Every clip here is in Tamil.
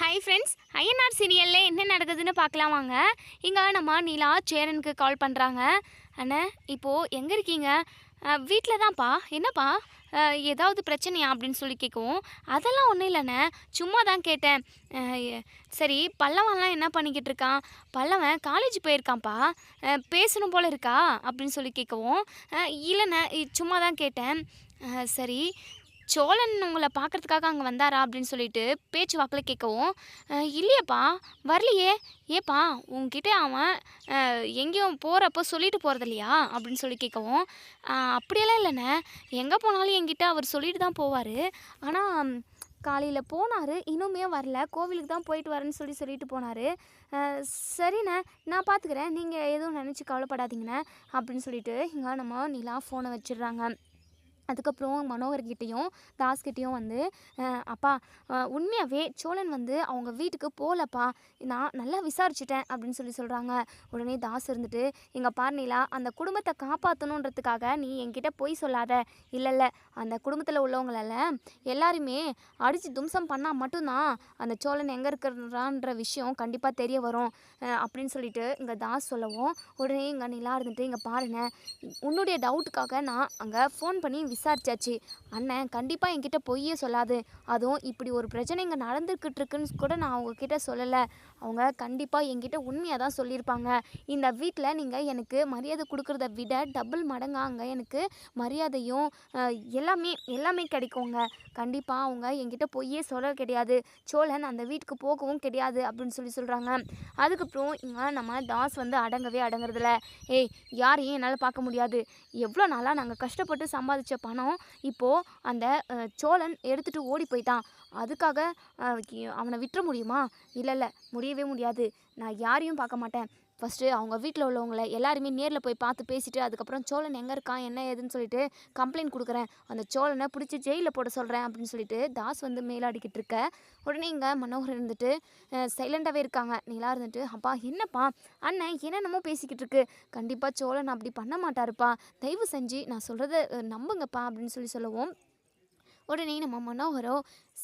ஹாய் ஃப்ரெண்ட்ஸ் ஐஎன்ஆர் சீரியலில் என்ன நடக்குதுன்னு பார்க்கலாம் வாங்க. இங்கே நம்ம நீலா சேரனுக்கு கால் பண்ணுறாங்க அண்ணே இப்போது எங்கே இருக்கீங்க? வீட்டில் தான்ப்பா. என்னப்பா? ஏதாவது பிரச்சனையா அப்படின்னு சொல்லி கேட்கவும். அதெல்லாம் ஒன்றும் இல்லைண்ணே. சும்மா தான் கேட்டேன். சரி பல்லவன்லாம் என்ன பண்ணிக்கிட்டு இருக்கான்? பல்லவன் காலேஜ் போயிருக்கான்ப்பா. பேசணும் போல் இருக்கா? அப்படின்னு சொல்லி கேட்கவும். இல்லைண்ணே இ- சும்மா தான் கேட்டேன். சரி சோழன் உங்களை பார்க்கறதுக்காக அங்கே வந்தாரா அப்படின்னு சொல்லிட்டு பேச்சு வாக்கில் கேட்கவும் இல்லையப்பா இல்லையேப்பா வரலையே. ஏப்பா உங்ககிட்ட அவன் எங்கேயும் போகிறப்போ சொல்லிட்டு போகிறது இல்லையா? அப்படின்னு சொல்லி கேட்கவும் அப்படியெல்லாம் இல்லைண்ணே. எங்கே போனாலும் என்கிட்ட அவர் சொல்லிட்டு தான் போவார். ஆனால் காலையில் போனார் இன்னுமே வரல. கோவிலுக்கு தான் போயிட்டு வரேன்னு சொல்லி சொல்லிட்டு போனார். சரிண்ணே நான் பார்த்துக்கிறேன் நீங்கள் எதுவும் நினச்சி கவலைப்படாதீங்கண்ணே அப்படின்னு சொல்லிட்டு இங்கே நம்ம நிலா ஃபோனை வச்சிடுறாங்க. அதுக்கப்புறம் மனோகர்கிட்டேயும் தாஸ்கிட்டேயும் வந்து அப்பா உண்மையாகவே சோழன் வந்து அவங்க வீட்டுக்கு போகலப்பா நான் நல்லா விசாரிச்சிட்டேன் அப்படின்னு சொல்லி சொல்கிறாங்க உடனே தாஸ் இருந்துட்டு எங்கள் பார்னிலா அந்த குடும்பத்தை காப்பாற்றணுன்றதுக்காக நீ என்கிட்ட பொய் சொல்லாத. இல்லை இல்லை அந்த குடும்பத்தில் உள்ளவங்களால எல்லாருமே அடித்து தும்சம் பண்ணால் மட்டும்தான் அந்த சோழன் எங்கே இருக்கிறான்ற விஷயம் கண்டிப்பாக தெரிய வரும். அப்படின்னு சொல்லிட்டு இங்கே தாஸ் சொல்லவும் உடனே இங்கே நிலா இருந்துட்டு இங்கே பாருங்க உன்னுடைய டவுட்டுக்காக நான் அங்கே ஃபோன் பண்ணி விசாரிச்சாச்சு. அண்ணன் கண்டிப்பாக என்கிட்ட பொய்யே சொல்லாது. அதுவும் இப்படி ஒரு பிரச்சனை இங்கே நடந்துக்கிட்டு இருக்குன்னு கூட நான் அவங்கக்கிட்ட சொல்லலை. அவங்க கண்டிப்பாக என்கிட்ட உண்மையாக தான் சொல்லியிருப்பாங்க. இந்த வீட்டில் நீங்கள் எனக்கு மரியாதை கொடுக்குறத விட டபுள் மடங்காக அங்கே எனக்கு மரியாதையும் எல்லாமே எல்லாமே கிடைக்குங்க. கண்டிப்பாக அவங்க என்கிட்ட பொய்யே சொல்ல கிடையாது. சோழன் அந்த வீட்டுக்கு போகவும் கிடையாது அப்படின்னு சொல்லி சொல்கிறாங்க அதுக்கப்புறம் இங்கே நம்ம தாஸ் வந்து அடங்கவே அடங்குறதில்ல. ஏய் யாரையும் என்னால் பார்க்க முடியாது. எவ்வளோ நாளாக நாங்கள் கஷ்டப்பட்டு சம்பாதிச்ச பணம் இப்போது அந்த சோழன் எடுத்துகிட்டு ஓடி போயிட்டான். அதுக்காக அவனை விட்டுற முடியுமா? இல்லை இல்லை முடியவே முடியாது. நான் யாரையும் பார்க்க மாட்டேன். ஃபஸ்ட்டு அவங்க வீட்டில் உள்ளவங்களை எல்லாருமே நேரில் போய் பார்த்து பேசிட்டு அதுக்கப்புறம் சோழன் எங்கே இருக்கான் என்ன ஏதுன்னு சொல்லிட்டு கம்ப்ளைண்ட் கொடுக்குறேன். அந்த சோழனை பிடிச்சி ஜெயிலில் போட சொல்கிறேன் அப்படின்னு சொல்லிட்டு தாஸ் வந்து மேலாடிக்கிட்டு இருக்க. உடனே இங்கே மனோகர் இருந்துட்டு சைலண்டாகவே இருக்காங்க. நீலா இருந்துட்டு அப்பா என்னப்பா? அண்ணன் என்னென்னமோ பேசிக்கிட்டு இருக்கு. கண்டிப்பாக சோழன் அப்படி பண்ண மாட்டாருப்பா. தயவு செஞ்சு நான் சொல்கிறத நம்புங்கப்பா அப்படின்னு சொல்லி சொல்லவும். உடனே நம்ம மனோகரோ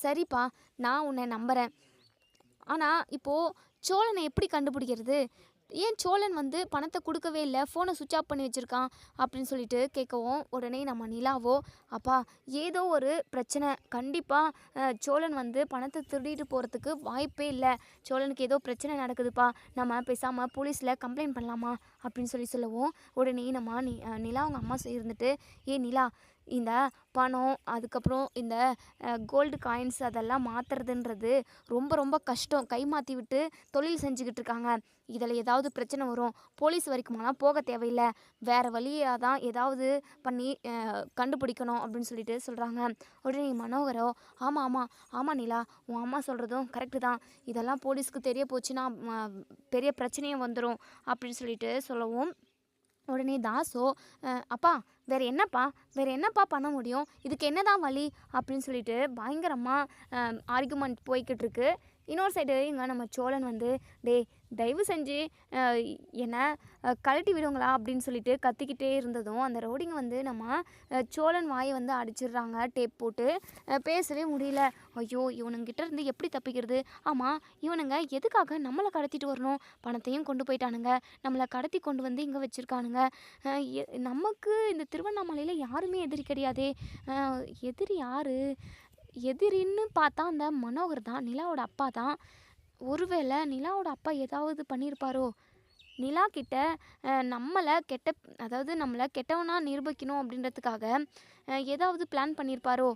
சரிப்பா நான் உன்னை நம்புகிறேன் ஆனால் இப்போது சோழனை எப்படி கண்டுபிடிக்கிறது? ஏன் சோழன் வந்து பணத்தை கொடுக்கவே இல்லை? ஃபோனை சுவிட்ச் ஆஃப் பண்ணி வச்சுருக்கான் அப்படின்னு சொல்லிட்டு கேட்கவும் உடனே நம்ம நிலாவோ அப்பா ஏதோ ஒரு பிரச்சனை. கண்டிப்பாக சோழன் வந்து பணத்தை திருடிட்டு போகிறதுக்கு வாய்ப்பே இல்லை. சோழனுக்கு ஏதோ பிரச்சனை நடக்குதுப்பா. நம்ம பேசாமல் போலீஸில் கம்ப்ளைண்ட் பண்ணலாமா? அப்படின்னு சொல்லி சொல்லவும் உடனே நம்ம நி நிலா அவங்க அம்மா சேர்ந்துட்டு இருந்துட்டு ஏ நிலா இந்த பணம் அதுக்கப்புறம் இந்த கோல்டு காயின்ஸ் அதெல்லாம் மாற்றுறதுன்றது ரொம்ப ரொம்ப கஷ்டம். கை மாற்றி விட்டு தொழில் செஞ்சுக்கிட்டு இருக்காங்க. இதில் ஏதாவது பிரச்சனை வரும் போலீஸ் வரைக்குமெல்லாம் போக தேவையில்லை. வேறு வழியாக தான் ஏதாவது பண்ணி கண்டுபிடிக்கணும் அப்படின்னு சொல்லிட்டு சொல்கிறாங்க உடனே மனோகரோ ஆமாம் ஆமாம் ஆமாம் நிலா உன் அம்மா சொல்கிறதும் கரெக்டு தான். இதெல்லாம் போலீஸ்க்கு தெரிய போச்சுன்னா பெரிய பிரச்சனையும் வந்துடும் அப்படின்னு சொல்லிட்டு சொல்லவும் உடனே தாசோ அப்பா வேறு என்னப்பா? வேறு என்னப்பா பண்ண முடியும்? இதுக்கு என்ன தான் வழி? அப்படின்னு சொல்லிட்டு பயங்கரமாக ஆர்குமெண்ட் போய்கிட்டு இருக்கு. இன்னொரு சைடு இங்கே நம்ம சோழன் வந்து டேய் தயவு செஞ்சு என்னை கழட்டி விடுங்களா? அப்படின்னு சொல்லிட்டு கத்திக்கிட்டே இருந்ததும் அந்த ரோடிங்கை வந்து நம்ம சோழன் வாயை வந்து அடிச்சிடுறாங்க டேப் போட்டு பேசவே முடியல. ஐயோ இவனுங்கிட்ட இருந்து எப்படி தப்பிக்கிறது? ஆமாம் இவனுங்க எதுக்காக நம்மளை கடத்திட்டு வரணும்? பணத்தையும் கொண்டு போயிட்டானுங்க. நம்மளை கடத்தி கொண்டு வந்து இங்கே வச்சுருக்கானுங்க. நமக்கு இந்த திருவண்ணாமலையில் யாருமே எதிரி கிடையாதே. எதிரி யார்? எதிரின்னு பார்த்தா அந்த மனோகர் தான் நிலாவோட அப்பா தான். ஒருவேளை நிலாவோட அப்பா ஏதாவது பண்ணியிருப்பாரோ நிலா கிட்ட நம்மளை கெட்ட அதாவது நம்மளை கெட்டவனாக நிரூபிக்கணும் அப்படின்றதுக்காக ஏதாவது பிளான் பண்ணியிருப்பாரோ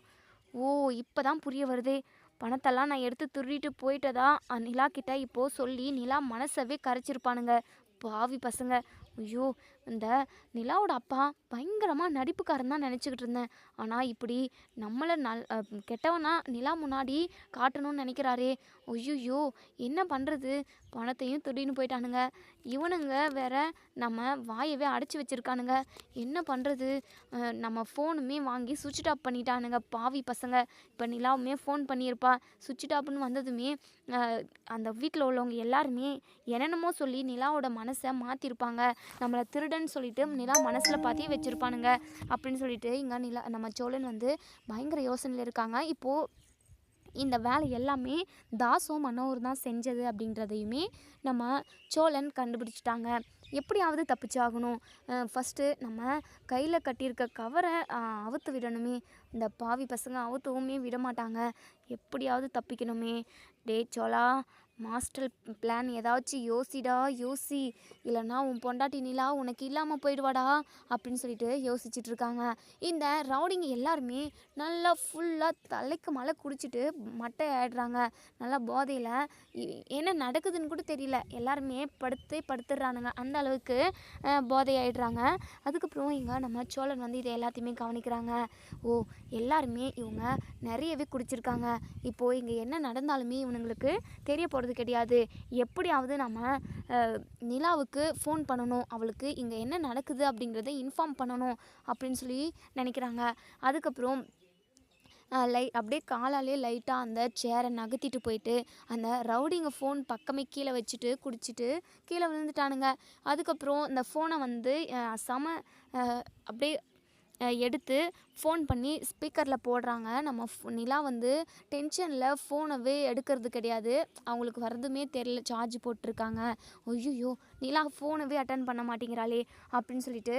ஓ இப்போ தான் புரிய வருதே. பணத்தெல்லாம் நான் எடுத்து திருடிட்டு போயிட்டதா? நிலா கிட்ட இப்போது சொல்லி நிலா மனசவே கரைச்சிருப்பானுங்க. பாவி பசங்க. ஐயோ இந்த நிலாவோட அப்பா பயங்கரமாக நடிப்புக்காரன் தான் நினச்சிக்கிட்டு இருந்தேன். ஆனால் இப்படி நம்மளை நல் கெட்டவனா நிலா முன்னாடி காட்டணும்னு நினைக்கிறாரே. ஐயோ என்ன பண்ணுறது பணத்தையும் திருடின்னு போயிட்டானுங்க. இவனுங்க வேற நம்ம வாயவே அடைச்சி வச்சிருக்கானுங்க. என்ன பண்ணுறது நம்ம ஃபோனுமே வாங்கி சுவிட்ச் ஆஃப் பண்ணிட்டானுங்க பாவி பசங்க. இப்போ நிலாவுமே ஃபோன் பண்ணியிருப்பா. சுவிட்ச் ஆஃப்னு வந்ததுமே அந்த வீட்டில் உள்ளவங்க எல்லாருமே என்னென்னமோ சொல்லி நிலாவோட மனசை மாற்றிருப்பாங்க நம்மளை திருடன் சொல்லிட்டு நிலா மனசில் பார்த்தே வச்சுருப்பானுங்க அப்படின்னு சொல்லிட்டு இங்கே நிலா நம்ம சோழன் வந்து பயங்கர யோசனையில் இருக்காங்க. இப்போது இந்த வேலை எல்லாமே தாசும் மனோகர் தான் செஞ்சது அப்படின்றதையுமே நம்ம சோழன் கண்டுபிடிச்சிட்டாங்க. எப்படியாவது தப்பிச்சாகணும். ஃபஸ்ட்டு நம்ம கையில் கட்டியிருக்க கவரை அவுத்து விடணுமே. இந்த பாவி பசங்க அவுத்தவுமே விட மாட்டாங்க எப்படியாவது தப்பிக்கணுமே. டே சோலா மாஸ்டர் பிளான் ஏதாச்சும் யோசிடா யோசி. இல்லைன்னா உன் பொண்டாட்டி நிலா உனக்கு இல்லாமல் போயிடுவாடா அப்படின்னு சொல்லிட்டு யோசிச்சுட்டு இருக்காங்க இந்த ரவுடிங்க எல்லாருமே நல்லா ஃபுல்லாக தலைக்கு மலை குடிச்சிட்டு மட்டை ஆயிடுறாங்க. நல்லா போதையில். என்ன நடக்குதுன்னு கூட தெரியல. எல்லாருமே படுத்து படுத்துடுறானுங்க. அந்த அளவுக்கு போதை ஆயிடுறாங்க அதுக்கப்புறம் இங்கே நம்ம சோழன் வந்து இதை எல்லாத்தையுமே கவனிக்கிறாங்க. ஓ எல்லாருமே இவங்க நிறையவே குடிச்சிருக்காங்க. இப்போது இங்கே என்ன நடந்தாலுமே இவனுங்களுக்கு தெரிய போகிறது கிடையாது. எப்படியாவது நம்ம நிலாவுக்கு ஃபோன் பண்ணணும். அவளுக்கு இங்கே என்ன நடக்குது அப்படிங்கிறத இன்ஃபார்ம் பண்ணணும் அப்படின்னு சொல்லி நினைக்கிறாங்க. அதுக்கப்புறம் லை அப்படியே காலாலே லைட்டாக அந்த சேரை நகர்த்திட்டு போயிட்டு அந்த ரவுடிங்க ஃபோன் பக்கமே கீழே வச்சுட்டு குடிச்சிட்டு கீழே விழுந்துட்டானுங்க. அதுக்கப்புறம் இந்த ஃபோனை வந்து செம அப்படியே எடுத்து ஃபோன் பண்ணி ஸ்பீக்கரில் போடுறாங்க. நம்ம நிலா வந்து டென்ஷனில் ஃபோனவே எடுக்கிறது கிடையாது. அவங்களுக்கு வரதுமே தெரியல. சார்ஜ் போட்டிருக்காங்க. ஐயோ நிலா ஃபோனவே அட்டன் பண்ண மாட்டேங்கிறாளே அப்படின்னு சொல்லிட்டு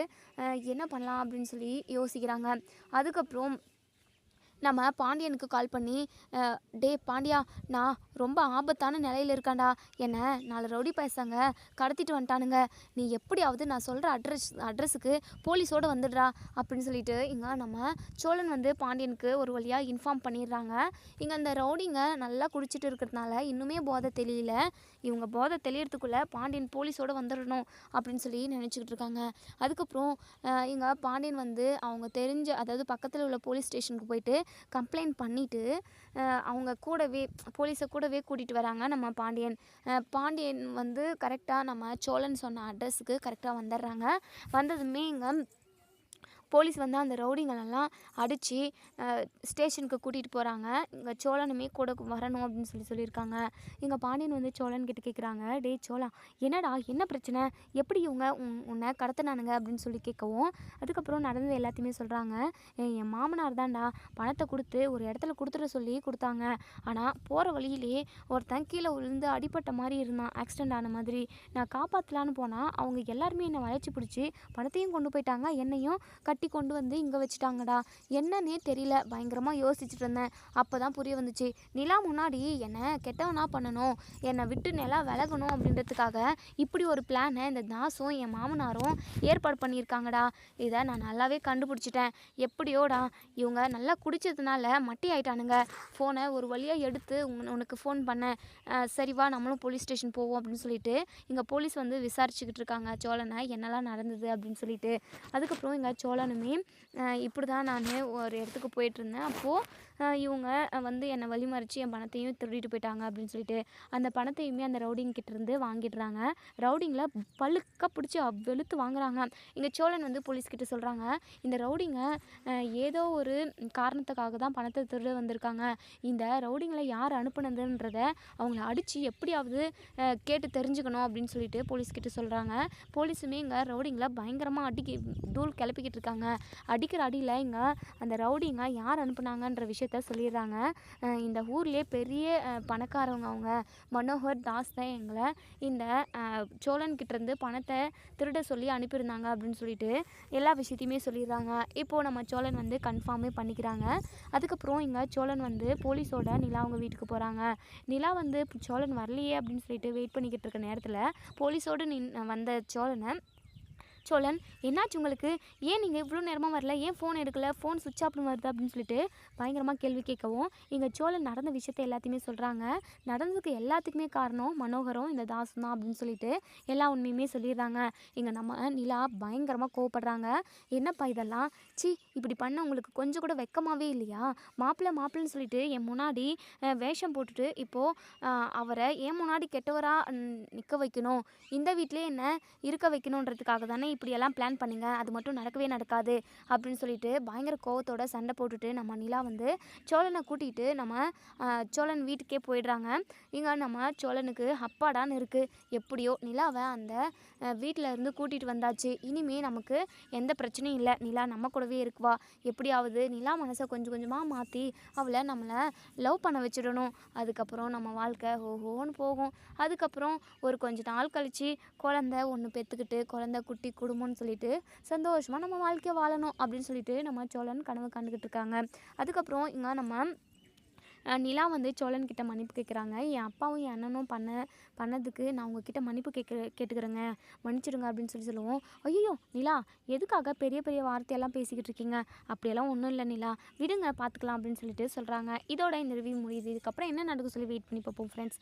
என்ன பண்ணலாம் அப்படின்னு சொல்லி யோசிக்கிறாங்க. அதுக்கப்புறம் நம்ம பாண்டியனுக்கு கால் பண்ணி டே பாண்டியா நான் ரொம்ப ஆபத்தான நிலையில் இருக்காண்டா என்னை நாலு ரவுடி பைசாங்க கடத்திட்டு வந்துட்டானுங்க. நீ எப்படியாவது நான் சொல்கிற அட்ரஸ் அட்ரஸுக்கு போலீஸோடு வந்துடுறா அப்படின்னு சொல்லிட்டு இங்கே நம்ம சோழன் வந்து பாண்டியனுக்கு ஒரு வழியாக இன்ஃபார்ம் பண்ணிடுறாங்க. இங்கே அந்த ரவுடிங்க நல்லா குடிச்சிட்டு இருக்கிறதுனால இன்னுமே போதை தெரியல இவங்க போதை தெளியறதுக்குள்ளே பாண்டியன் போலீஸோடு வந்துடணும் அப்படின்னு சொல்லி நினச்சிக்கிட்டு இருக்காங்க. அதுக்கப்புறம் இங்கே பாண்டியன் வந்து அவங்க தெரிஞ்ச அதாவது பக்கத்தில் உள்ள போலீஸ் ஸ்டேஷனுக்கு போயிட்டு கம்ப்ளைண்ட் பண்ணிவிட்டு அவங்க கூடவே போலீஸை கூட கூடவே கூட்டிகிட்டு வராங்க. நம்ம பாண்டியன் பாண்டியன் வந்து கரெக்டாக நம்ம சோழன் சொன்ன அட்ரஸுக்கு கரெக்டாக வந்துடுறாங்க. வந்ததுமே இங்கே போலீஸ் வந்து அந்த ரவுடிங்களெல்லாம் அடித்து ஸ்டேஷனுக்கு கூட்டிகிட்டு போகிறாங்க இங்கே சோழனுமே கூட வரணும் அப்படின்னு சொல்லி சொல்லியிருக்காங்க. இங்கே பாண்டியன் வந்து சோழன் கிட்ட கேட்குறாங்க டேய் சோழா என்னடா என்ன பிரச்சனை? எப்படி இவங்க உன் உன்னை கடத்தினானுங்க? அப்படின்னு சொல்லி கேட்கவும் அதுக்கப்புறம் நடந்தது எல்லாத்தையுமே சொல்கிறாங்க என் மாமனார் தான்டா பணத்தை கொடுத்து ஒரு இடத்துல கொடுத்துட சொல்லி கொடுத்தாங்க. ஆனால் போகிற வழியிலே ஒருத்தன் கீழே விழுந்து அடிபட்ட மாதிரி இருந்தான் ஆக்சிடென்ட் ஆன மாதிரி. நான் காப்பாற்றலான்னு போனால் அவங்க எல்லாருமே என்னை வளைச்சி பிடிச்சி பணத்தையும் கொண்டு போயிட்டாங்க என்னையும் கட்டி கொண்டு வந்து இங்கே வச்சுட்டாங்கடா. என்னன்னே தெரியல. பயங்கரமாக யோசிச்சுட்டு இருந்தேன் அப்போ தான் புரிய வந்துச்சு. நிலா முன்னாடி என்னை கெட்டவனா பண்ணணும். என்னை விட்டு நிலா விலகணும் அப்படின்றதுக்காக இப்படி ஒரு பிளானை இந்த தாசும் என் மாமனாரும் ஏற்பாடு பண்ணியிருக்காங்கடா. இதை நான் நல்லாவே கண்டுபிடிச்சிட்டேன். எப்படியோடா? இவங்க நல்லா குடிச்சதுனால மட்டி ஆயிட்டானுங்க. ஃபோனை ஒரு வழியாக எடுத்து உனக்கு ஃபோன் பண்ணேன். சரிவா நம்மளும் போலீஸ் ஸ்டேஷன் போவோம் அப்படின்னு சொல்லிட்டு இங்கே போலீஸ் வந்து விசாரிச்சுக்கிட்டு இருக்காங்க. சோழனை என்னெல்லாம் நடந்தது அப்படின்னு சொல்லிட்டு. அதுக்கப்புறம் இங்கே சோழன் அஹ் இப்படி தான் நான் ஒரு இடத்துக்கு போயிட்டு இருந்தேன். அப்போது இவங்க வந்து என்னை வழிமறித்து என் பணத்தையும் திருடிட்டு போயிட்டாங்க அப்படின்னு சொல்லிட்டு அந்த பணத்தையுமே அந்த ரவுடிங் இருந்து வாங்கிடுறாங்க. ரவுடிங்கில் பழுக்க பிடிச்சி வெளுத்து வாங்குறாங்க. இங்கே சோழன் வந்து போலீஸ் கிட்ட சொல்கிறாங்க இந்த ரவுடிங்க ஏதோ ஒரு காரணத்துக்காக தான் பணத்தை திருட வந்திருக்காங்க. இந்த ரவுடிங்களை யார் அனுப்புனதுன்றத அவங்கள அடித்து எப்படியாவது கேட்டு தெரிஞ்சுக்கணும் அப்படின்னு சொல்லிட்டு போலீஸ்கிட்ட சொல்கிறாங்க போலீஸுமே இங்கே ரவுடிங்களை பயங்கரமாக அடிக்கி தூள் கிளப்பிக்கிட்டு இருக்காங்க. அடிக்கிற அடியில் இங்கே அந்த ரவுடிங்க யார் அனுப்புனாங்கன்ற விஷயம் விஷயத்த சொல்லிடுறாங்க. இந்த ஊர்லேயே பெரிய பணக்காரவங்க அவங்க மனோகர் தாஸ் தான் எங்களை இந்த சோழன்கிட்டேருந்து சோழன் பணத்தை திருட சொல்லி அனுப்பியிருந்தாங்க அப்படின்னு சொல்லிட்டு எல்லா விஷயத்தையுமே சொல்லிடுறாங்க. இப்போது நம்ம சோழன் வந்து கன்ஃபார்மே பண்ணிக்கிறாங்க. அதுக்கப்புறம் இங்கே சோழன் வந்து போலீஸோட நிலா அவங்க வீட்டுக்கு போகிறாங்க நிலா வந்து சோழன் வரலையே அப்படின்னு சொல்லிட்டு வெயிட் பண்ணிக்கிட்டு இருக்க நேரத்தில் போலீஸோடு நின் வந்த சோழனை சோழன் என்னாச்சு உங்களுக்கு? ஏன் நீங்கள் இவ்வளோ நேரமாக வரல? ஏன் ஃபோன் எடுக்கல? ஃபோன் சுவிட்ச் ஆஃப்னு வருது அப்படின்னு சொல்லிட்டு பயங்கரமாக கேள்வி கேட்கவும் இங்கே சோழன் நடந்த விஷயத்த எல்லாத்தையுமே சொல்கிறாங்க நடந்ததுக்கு எல்லாத்துக்குமே காரணம் மனோகரம் இந்த தாசம் தான் அப்படின்னு சொல்லிட்டு எல்லா உண்மையுமே சொல்லிடுறாங்க. இங்கே நம்ம நிலா பயங்கரமாக கோவப்படுறாங்க. என்னப்பா இதெல்லாம்? சி இப்படி பண்ண உங்களுக்கு கொஞ்சம் கூட வெக்கமாகவே இல்லையா? மாப்பிள்ளை மாப்பிள்ளைன்னு சொல்லிட்டு என் முன்னாடி வேஷம் போட்டுட்டு இப்போது அவரை என் முன்னாடி கெட்டவராக நிற்க வைக்கணும். இந்த வீட்டிலே என்ன இருக்க வைக்கணுன்றதுக்காக தானே இப்படியெல்லாம் பிளான் பண்ணுங்க. அது மட்டும் நடக்கவே நடக்காது அப்படின்னு சொல்லிட்டு பயங்கர கோவத்தோட சண்டை போட்டுட்டு நம்ம நிலா வந்து சோழனை கூட்டிகிட்டு நம்ம சோழன் வீட்டுக்கே போயிடுறாங்க. இங்கே நம்ம சோழனுக்கு அப்பாடான்னு இருக்குது எப்படியோ நிலாவை அந்த வீட்டில் இருந்து கூட்டிகிட்டு வந்தாச்சு. இனிமே நமக்கு எந்த பிரச்சனையும் இல்லை. நிலா நம்ம கூடவே இருக்குவா. எப்படியாவது நிலா மனசை கொஞ்சம் கொஞ்சமாக மாற்றி அவளை நம்மளை லவ் பண்ண வச்சிடணும். அதுக்கப்புறம் நம்ம வாழ்க்கை ஓஹோன்னு போகும். அதுக்கப்புறம் ஒரு கொஞ்ச நாள் கழித்து குழந்த ஒன்று பெற்றுக்கிட்டு குழந்த குட்டி குடும்பம்னு சொல்லிட்டு சந்தோஷமாக நம்ம வாழ்க்கையை வாழணும் அப்படின்னு சொல்லிட்டு நம்ம சோழன் கனவு கண்டுக்கிட்டு இருக்காங்க. அதுக்கப்புறம் இங்கே நம்ம நிலா வந்து சோழன் கிட்ட மன்னிப்பு கேட்குறாங்க என் அப்பாவும் என் அண்ணனும் பண்ண பண்ணதுக்கு நான் உங்ககிட்ட மன்னிப்பு கேட்க கேட்டுக்கிறேங்க. மன்னிச்சிடுங்க அப்படின்னு சொல்லி சொல்லுவோம். ஐயோ நிலா எதுக்காக பெரிய பெரிய வார்த்தையெல்லாம் பேசிக்கிட்டு இருக்கீங்க? அப்படியெல்லாம் ஒன்றும் இல்லை நிலா. விடுங்க பார்த்துக்கலாம் அப்படின்னு சொல்லிட்டு சொல்கிறாங்க இதோட இந்த ரிவ்யூ முடியுது. இதுக்கப்புறம் என்ன நடக்கும் சொல்லி வெயிட் பண்ணி பார்ப்போம் ஃப்ரெண்ட்ஸ்